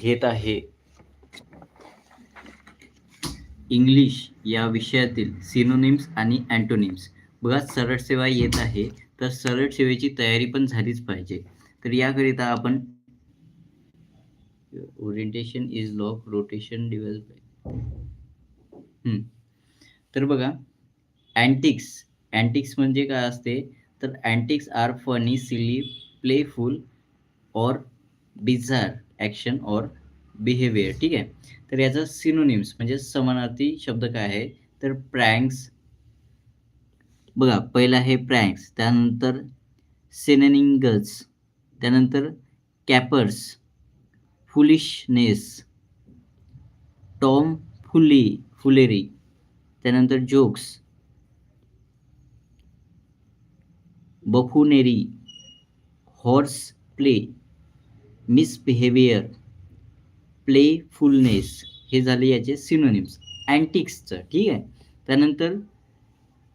घेत आहे. इंग्लिश या विषयातील सिनोनिम्स आणि अँटोनिम्स बघा सरळ सेवा येत आहे तर सरळ सेवेची तयारी पण झालीच पाहिजे. तर याकरिता आपण orientation is lock rotation device तर बघा अँटिक्स अँटिक्स म्हणजे काय असते? तर antics are funny silly playful और बिझार ॲक्शन और बिहेवियर ठीक आहे? तर याचा सिनोनिम्स म्हणजे समानार्थी शब्द काय आहे? तर प्रँक्स बघा पहिला आहे प्रँक्स त्यानंतर सिनेनिंगल्स त्यानंतर capers foolishness tom fooly foolery त्यानंतर jokes buffoonery horseplay misbehaviour playfulness हे झाले याचे सिनोनिम्स अँटिक्सचं ठीक आहे? त्यानंतर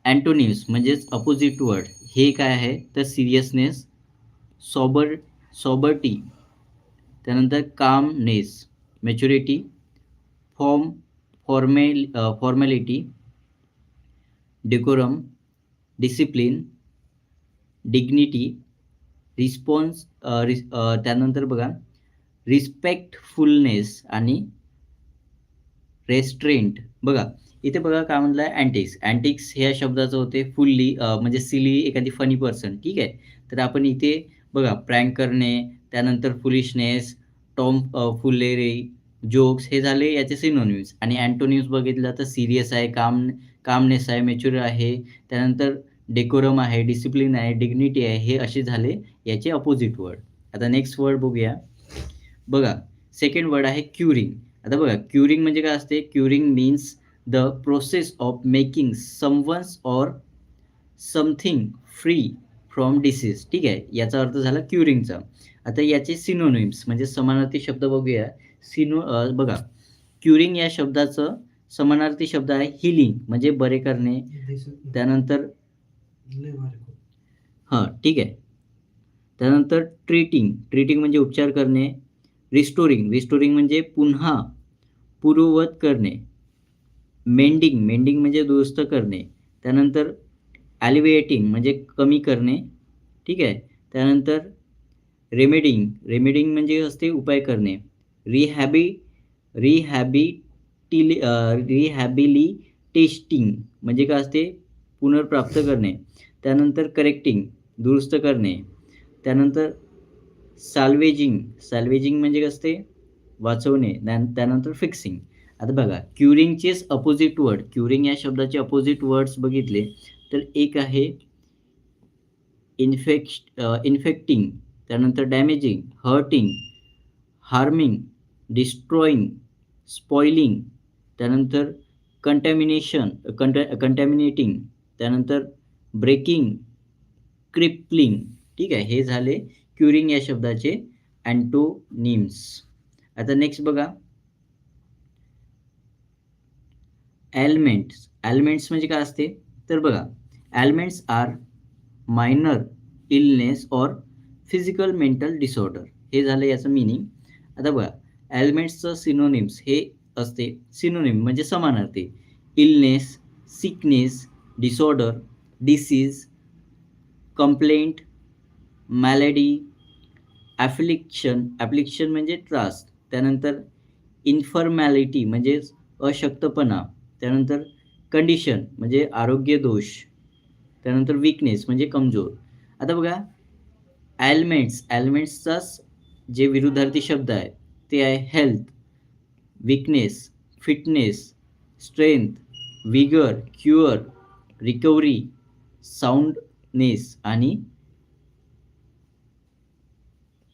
अँटोनिम्स म्हणजेच अपोजिट वर्ड हे काय आहे? तर सिरियसनेस सॉबर सॉबर्टी त्यानंतर calmness maturity form formal formality decorum discipline dignity response रिस त्यानंतर बघा. रिस्पेक्टफुलनेस आणि रेस्ट्रेंट. बघा इथे बघा काय म्हणलं आहे अँटिक्स अँटिक्स ह्या शब्दाचं होते फुल्ली म्हणजे सिली एखादी फनी पर्सन ठीक आहे? तर आपण इथे बघा प्रँक करणे त्यानंतर फुलिशनेस टॉम फुलेरी जोक्स हे झाले याचे सिनोन्यूज आणि अँटोन्यूज बघितलं तर सिरियस आहे काम कामनेस आहे मेच्युर आहे. त्यानंतर डेकोरम आहे डिसिप्लिन आहे डिग्निटी आहे हे असे झाले याचे अपोजिट वर्ड आता नेक्स्ट वर्ड बघूया. बघा सेकंड वर्ड आहे क्युरिंग आता बघा क्युरिंग म्हणजे काय असते? Curing means the process of making someone's or something free from disease ठीक आहे? याचा अर्थ झाला क्युरिंगचा आता याचे सिनोनिम्स म्हणजे समानार्थी शब्द बघूया. सिनो बघा क्युरिंग या शब्दाचं समानार्थी शब्द आहे हिलिंग म्हणजे बरे करणे. त्यानंतर हां ठीक आहे. त्यानंतर ट्रीटिंग ट्रीटिंग म्हणजे उपचार करणे. रिस्टोरिंग रिस्टोरिंग म्हणजे पुन्हा पूर्ववत करणे. मेंडिंग मेंडिंग म्हणजे दुरुस्त करणे. त्यानंतर ॲलिव्हेटिंग म्हणजे कमी करणे. ठीक आहे. त्यानंतर रेमेडिंग रेमेडिंग म्हणजे असते उपाय करणे. रिहॅबी रिहॅबिटिली रिहॅबिलिटेस्टिंग म्हणजे काय असते? पुनर्प्राप्त करणे त्यानंतर करेक्टिंग दुरुस्त करणे त्यानंतर साल्वेजिंग सॅल्वेजिंग म्हणजे कसं ते वाचवणे त्यानंतर फिक्सिंग आता बघा क्युरिंगचेच अपोजिट वर्ड क्युरिंग या शब्दाचे अपोजिट वर्ड्स बघितले तर एक आहे इन्फेक्श इन्फेक्टिंग त्यानंतर damaging hurting harming destroying spoiling त्यानंतर कंटॅमिनेशन कंट कंटॅमिनेटिंग त्यानंतर ब्रेकिंग क्रिपलिंग ठीक आहे हे झाले क्युरिंग या शब्दाचे अँटोनिम्स आता नेक्स्ट बघा. ॲलमेंट्स ॲलमेंट्स म्हणजे काय असते? तर बघा ailments are minor illness or physical mental disorder हे झालं याचं मिनिंग आता बघा ॲलमेंट्सचं सिनोनिम्स हे असते. सिनोनिम म्हणजे समानार्थी. Illness sickness disorder disease complaint malady affliction application म्हणजे त्रास. त्यानंतर इन्फॉर्मॅलिटी म्हणजेच अशक्तपणा. त्यानंतर कंडिशन म्हणजे आरोग्य दोष. त्यानंतर विकनेस म्हणजे कमजोर. आता बघा ॲलमेंट्स ॲलमेंट्सचाच जे विरुद्धार्थी शब्द आहे ते आहे health weakness fitness strength vigour cure recovery soundness आणि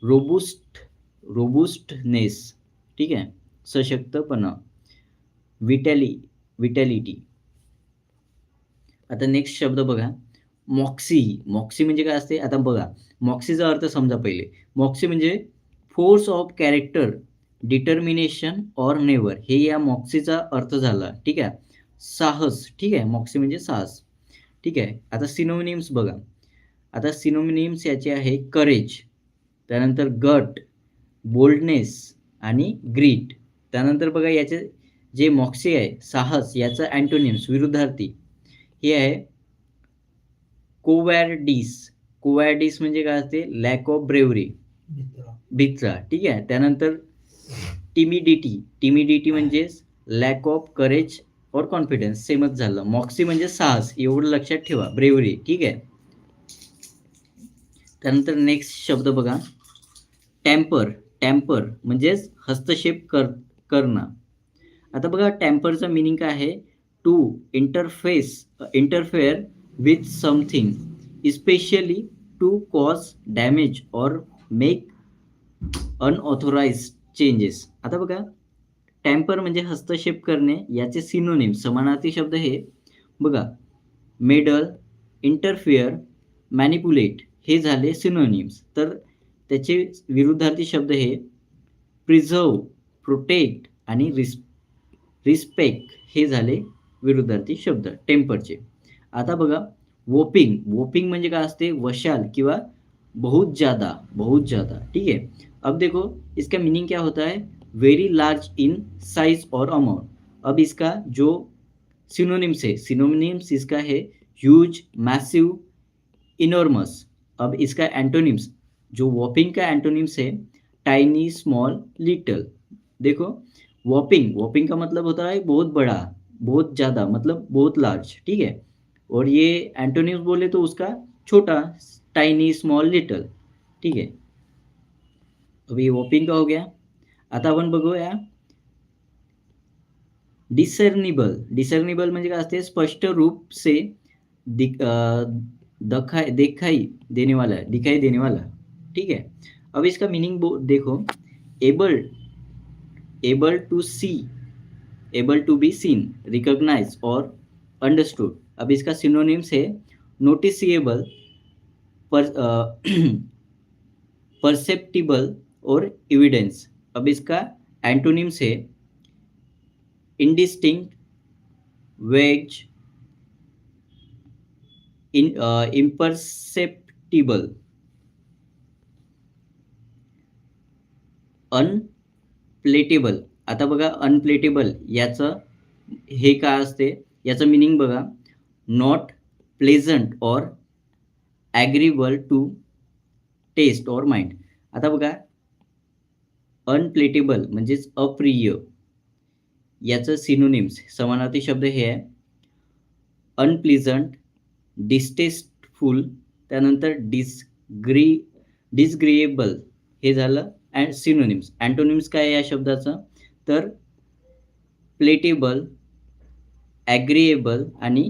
रोबुस्ट रोबुस्टनेस ठीक आहे? सशक्तपणा. विटॅली विटॅलिटी आता नेक्स्ट शब्द बघा. मॉक्सी मॉक्सी म्हणजे काय असते? आता बघा. मॉक्सीचा अर्थ समजा पहिले. मॉक्सी म्हणजे force of character determination or nerve हे या मॉक्सीचा अर्थ झाला. ठीक आहे? साहस ठीक आहे? मॉक्सी म्हणजे साहस. ठीक आहे? आता सिनोनिम्स बघा. आता सिनोनिम्स याचे आहे करेज त्यानंतर गट बोल्डनेस आणि ग्रीट त्यानंतर बघा याचे जे मॉक्सी आहे साहस याचं अँटोनिम्स विरुद्धार्थी. हे आहे कोवॅरडिस कोवॅरडिस म्हणजे काय असते? लॅक ऑफ ब्रेवरी भित्रा. ठीक आहे? त्यानंतर टिमिडिटी टिमिडिटी म्हणजे लॅक ऑफ करेज और कॉन्फिडन्स सेमच झालं. मॉक्सी म्हणजे साहस एवढं लक्षात ठेवा. ब्रेवरी ठीक आहे? त्यानंतर नेक्स्ट शब्द बघा. टॅम्पर टॅम्पर म्हणजेच हस्तक्षेप कर करणं. आता बघा टॅम्परचा मिनिंग काय आहे? To interface interfere with something especially to cause damage और मेक अनऑथोराइज चेंजेस आता बघा टॅम्पर म्हणजे हस्तक्षेप करणे याचे सिनोनिम समानार्थी शब्द हे बघा मेडल इंटरफिअर मॅनिपुलेट हे झाले सिनोनिम्स तर त्याचे विरुद्धार्थी शब्द हे प्रिझर्व प्रोटेक्ट आणि रिस् रिस्पेक्ट हे झाले विरुद्धार्थी शब्द टेम्परचे आता बघा वोपिंग वोपिंग म्हणजे काय असते? वशाल किंवा बहुत ज़्यादा बहुत ज़्यादा ठीक है अब देखो इसका मीनिंग क्या होता है? वेरी लार्ज इन साइज़ और अमाउंट अब इसका जो सिनोनिम्स है सिनोनिम्स इसका है ह्यूज मैसिव इनॉर्मस अब इसका एंटोनिम्स जो वॉपिंग का एंटोनिम्स है टाइनी स्मॉल लिटल देखो वॉपिंग वॉपिंग का मतलब होता है बहुत बड़ा, बहुत ज़्यादा मतलब बहुत लार्ज ठीक है? और ये एंटोनिम्स बोले तो उसका छोटा टाइनी स्मॉल लिटल ठीक आहे अभी वॉपिंग का हो गया। आता आपण बघूया. डिसर्निबल डिसर्निबल स्पष्ट रूप से दिख दखाई दिखाई देने वाला दिखाई देने वाला ठीक है अब इसका मीनिंग देखो. Able able to see able to be seen recognise और अंडरस्टूड अब इसका सिनोनिम्स है नोटिसिएबल परसेप्टिबल और एविडेंस अब इसका एंटोनिम्स है indistinct vague in imperceptible unpalatable आता बघा अनप्लेटेबल याचं हे काय असते? याचं मिनिंग बघा. Not pleasant or agreeable to taste or mind आता बघा अनप्लेटेबल म्हणजेच अप्रिय. याचं सिनोनिम्स समानार्थी शब्द हे आहे. अनप्लिझंट डिस्टेस्टफुल त्यानंतर डिसग्री डिसग्रिएबल हे झालं. अँड सिनोनिम्स अँटोनिम्स काय आहे या शब्दाचं? तर प्लेटेबल ॲग्रिएबल आणि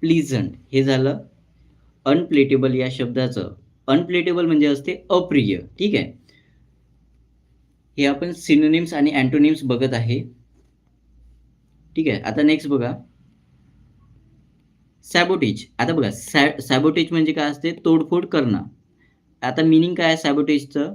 प्लिझंट हे झालं. अनप्लेटेबल या शब्दाचं. अनप्लेटेबल म्हणजे असते अप्रिय. ठीक आहे? हे आपण सिनोनिम्स आणि अँटोनिम्स बघत आहे. ठीक आहे आता नेक्स्ट बघा. सॅबोटेज आता बघा सॅ सॅबोटेज म्हणजे काय असते? तोडफोड करणं. आता मिनिंग काय आहे सॅबोटेजचं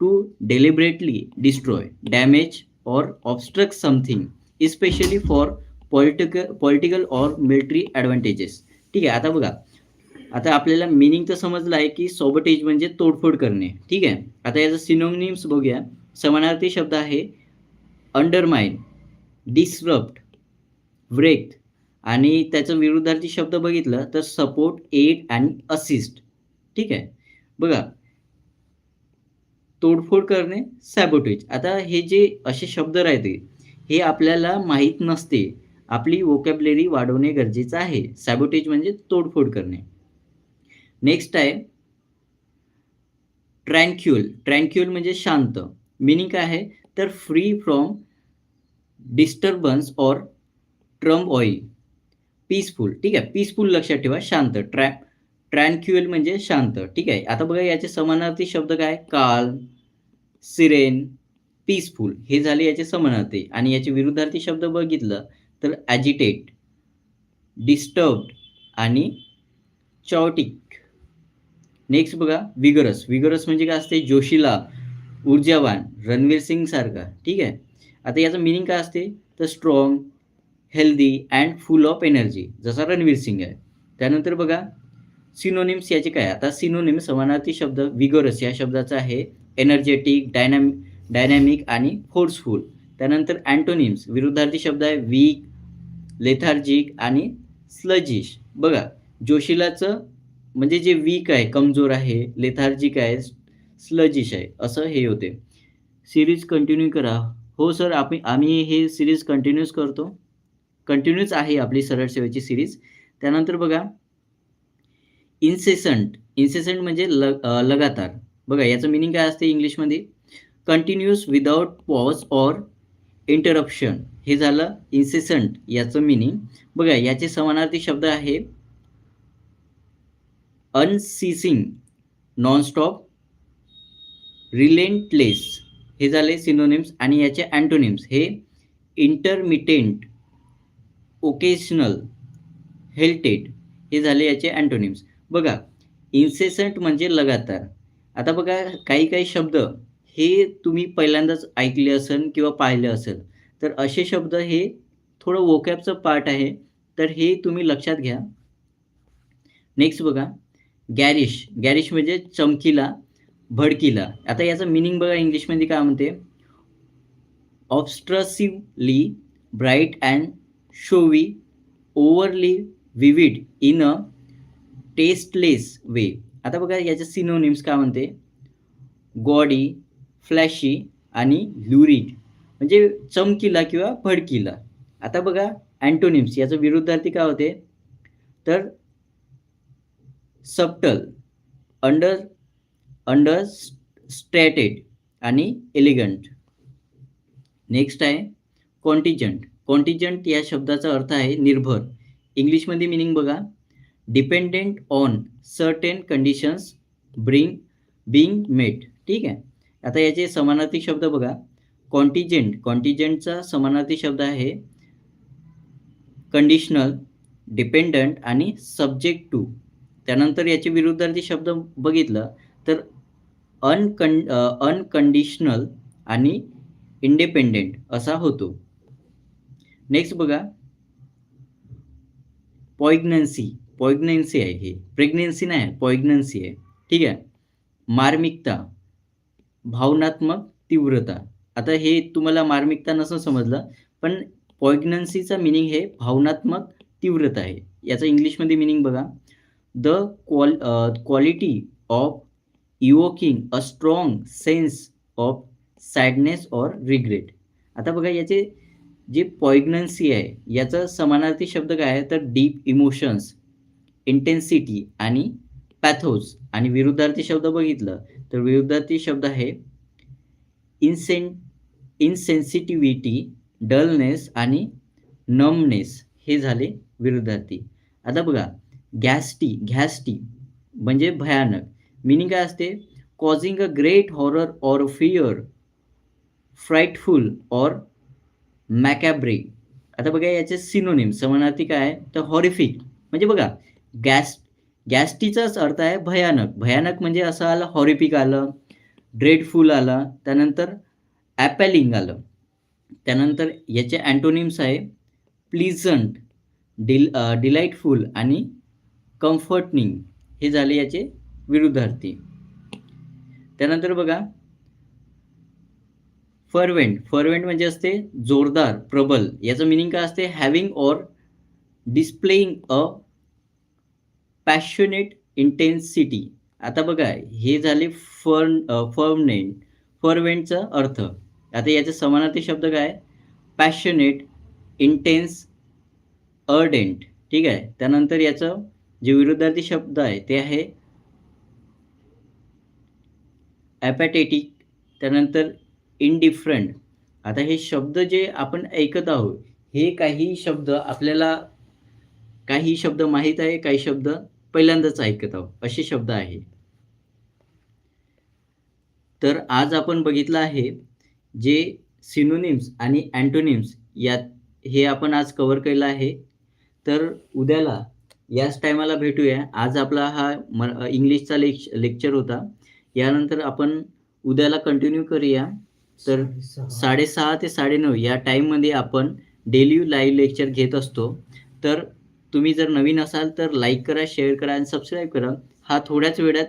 टू डेलिबरेटली डिस्ट्रॉय डॅमेज और obstruct something especially for political political और मिलिटरी ॲडव्हान्टेजेस ठीक आहे आता बघा. आता आपल्याला मिनिंग तर समजलं आहे की सॉबोटेज म्हणजे तोडफोड करणे. ठीक आहे आता याचं सिनोनिम्स बघूया. समानार्थी शब्द आहे अंडरमाइन डिसरप्ट ब्रेक आणि त्याचं विरुद्धार्थी शब्द बघितलं तर सपोर्ट एड आणि असिस्ट ठीक आहे? बघा. तोडफोड करणे सॅबोटेज आता हे जे असे शब्द राहते हे आपल्याला माहीत नसते. आपली वोकॅबलरी वाढवणे गरजेचं आहे. सॅबोटेज म्हणजे तोडफोड करणे. नेक्स्ट आहे ट्रँक्युल ट्रँक्युल म्हणजे शांत. मिनिंग काय आहे? तर फ्री फ्रॉम डिस्टर्बन्स और ट्रम्प ऑइल पीसफुल ठीक आहे? पीसफुल लक्षात ठेवा. शांत. ट्रॅ ट्रॅनक्युएल म्हणजे शांत. ठीक आहे? आता बघा याचे समानार्थी शब्द काय? काल सिरेन पीसफुल हे झाले याचे समानार्थी. आणि याचे विरुद्धार्थी शब्द बघितलं तर ॲजिटेट डिस्टर्ब्ड आणि चॉटिक नेक्स्ट बघा विगरस विगरस म्हणजे काय असते? जोशीला. ऊर्जावान रणवीर सिंग सारखा ठीक आहे? आता याचं मिनिंग काय असते? तर strong healthy and full of energy जसा रणवीर सिंग आहे. त्यानंतर बघा सिनोनिम्स याचे काय? आता सिनोनिम समानार्थी शब्द विगरस या शब्दाचा आहे. एनर्जेटिक डायनॅम डायनॅमिक आणि फोर्सफुल त्यानंतर अँटोनिम्स विरुद्धार्थी शब्द आहे. वीक लेथार्जिक आणि स्लजिश बघा जोशीलाचं म्हणजे जे वीक आहे कमजोर आहे लेथार्जिक आहे स्लजिश आहे. असं हे होते. सिरीज कंटिन्यू करा. हो सर आम्ही आम्ही हे सिरीज कंटिन्यूच करतो. कंटिन्यूच आहे आपली सरळ सेवेची सिरीज त्यानंतर बघा. इन्सेसंट इन्सेसंट म्हणजे ल लगातार. बघा याचं मिनिंग काय असते इंग्लिशमध्ये? Continuous without pause or interruption हे झालं इन्सेसंट याचं मिनिंग बघा याचे समानार्थी शब्द आहे. अनसिसिंग नॉनस्टॉप रिलेंटलेस हे झाले सिनोनिम्स आणि याचे अँटोनिम्स हे इंटरमिटेंट ओकेशनल हेल्टेड हे झाले याचे अँटोनिम्स बघा इन्सेसंट म्हणजे लगातार. आता बघा काही काही शब्द हे तुम्ही पहिल्यांदाच ऐकले असेल किंवा पाहिले असेल. तर असे शब्द हे थोडं वोकॅपचं पार्ट आहे. तर हे तुम्ही लक्षात घ्या. नेक्स्ट बघा गॅरिश गॅरिश म्हणजे चमकीला. भडकीला आता याचं मिनिंग बघा इंग्लिशमध्ये काय म्हणते? Obtrusively bright and showy overly vivid in a tasteless way आता बघा याचे सिनोनिम्स काय म्हणते? गॉडी फ्लॅशी आणि लुरिड म्हणजे चमकीला किंवा भडकीला आता बघा अँटोनिम्स याचं विरुद्धार्थी काय होते? तर सबटल अंडर अंडर स्ट्रॅटेड आणि एलिगंट नेक्स्ट आहे कॉन्टिजंट कॉन्टिजंट या शब्दाचा अर्थ आहे निर्भर. इंग्लिशमध्ये मिनिंग बघा. Dependent on certain conditions bring being met ठीक आहे? आता याचे समानार्थी शब्द बघा. कॉन्टिजेंट कॉन्टिजेंटचा समानार्थी शब्द आहे. कंडिशनल डिपेंडंट आणि सब्जेक्ट टू त्यानंतर याचे विरुद्धार्थी शब्द बघितलं. तर अनकं अनकंडिशनल आणि इंडिपेंडेंट असा होतो. नेक्स्ट बघा. पॉइग्नन्सी पॉइग्नन्सी आहे हे. प्रेग्नेन्सी नाही आहे पॉइग्नन्सी आहे. ठीक आहे? मार्मिकता भावनात्मक तीव्रता. आता हे तुम्हाला मार्मिकता नसं समजलं पण पॉइग्नन्सीचा मिनिंग हे भावनात्मक तीव्रता आहे. याचं इंग्लिशमध्ये मिनिंग बघा. The qual quality of evoking a strong sense of sadness or regret आता बघा याचे जे पॉइग्नन्सी आहे याचा समानार्थी शब्द काय आहे? तर डीप इमोशन्स इंटेन्सिटी आणि पॅथोज आणि विरुद्धार्थी शब्द बघितलं तर विरुद्धार्थी शब्द आहे इन्सेन इनसेन्सिटिव्हिटी डलनेस आणि नमनेस हे झाले विरुद्धार्थी. आता बघा गॅस्टी घॅस्टी म्हणजे भयानक. मिनिंग काय असते? Causing a great horror or fear frightful or macabre आता बघा याचे सिनोनिम समानार्थी काय आहे? तर हॉरिफिक म्हणजे बघा गॅस गॅस्टीचाच अर्थ आहे भयानक. भयानक म्हणजे असं आलं हॉरिफिक आलं ड्रेडफुल आलं त्यानंतर ॲपॅलिंग आलं. त्यानंतर याचे अँटोनिम्स आहे प्लिझंट डिल डिलाईटफुल आणि कम्फर्टनिंग हे झाले याचे विरुद्धार्थी. त्यानंतर बघा फर्वेंट फर्वेंट म्हणजे असते जोरदार प्रबल. याचं मिनिंग काय असते? Having or displaying a passionate intensity आता बघा हे झाले फर्न फर्मनेंट फर्वेंटचा अर्थ. आता याचे समानार्थी शब्द काय? पॅशनेट इंटेन्स अर्डेंट ठीक आहे? त्यानंतर याचं जे विरुद्धार्थी शब्द आहे ते आहे ॲपॅटेटिक त्यानंतर इनडिफरंट आता हे शब्द जे आपण ऐकत आहोत हे काही शब्द आपल्याला काही शब्द माहीत आहे काही शब्द पहिल्यांदाच ऐकत आहोत. असे शब्द आहे तर आज आपण बघितलं आहे जे सिनोनिम्स आणि अँटोनिम्स यात हे आपण आज कवर केलं आहे. तर उद्याला याच टायमाला भेटूया. आज आपला हा म इंग्लिशचा लेक्च लेक्चर होता. यानंतर आपण उद्याला कंटिन्यू करूया. तर साडेसहा. ते साडेनऊ या टाईममध्ये आपण डेली लाईव्ह लेक्चर घेत असतो. तर तुम्ही जर नवीन असाल तर लाईक करा शेअर करा आणि सबस्क्राईब करा. हा थोड्याच वेळात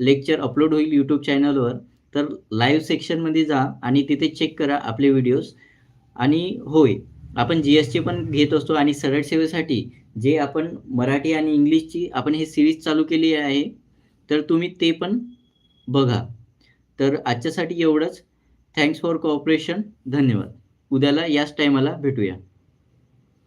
लेक्चर अपलोड होईल यूट्यूब चॅनलवर तर लाईव्ह सेक्शनमध्ये जा आणि तिथे चेक करा आपले व्हिडिओज आणि होय आपण जी एस टी पण घेत असतो आणि सरळ सेवेसाठी जे आपण मराठी आणि इंग्लिशची आपण हे सिरीज चालू केली आहे. तर तुम्ही ते पण बघा. तर आजच्यासाठी एवढंच. थँक्स फॉर कॉपरेशन धन्यवाद. उद्याला याच टायमाला भेटूया.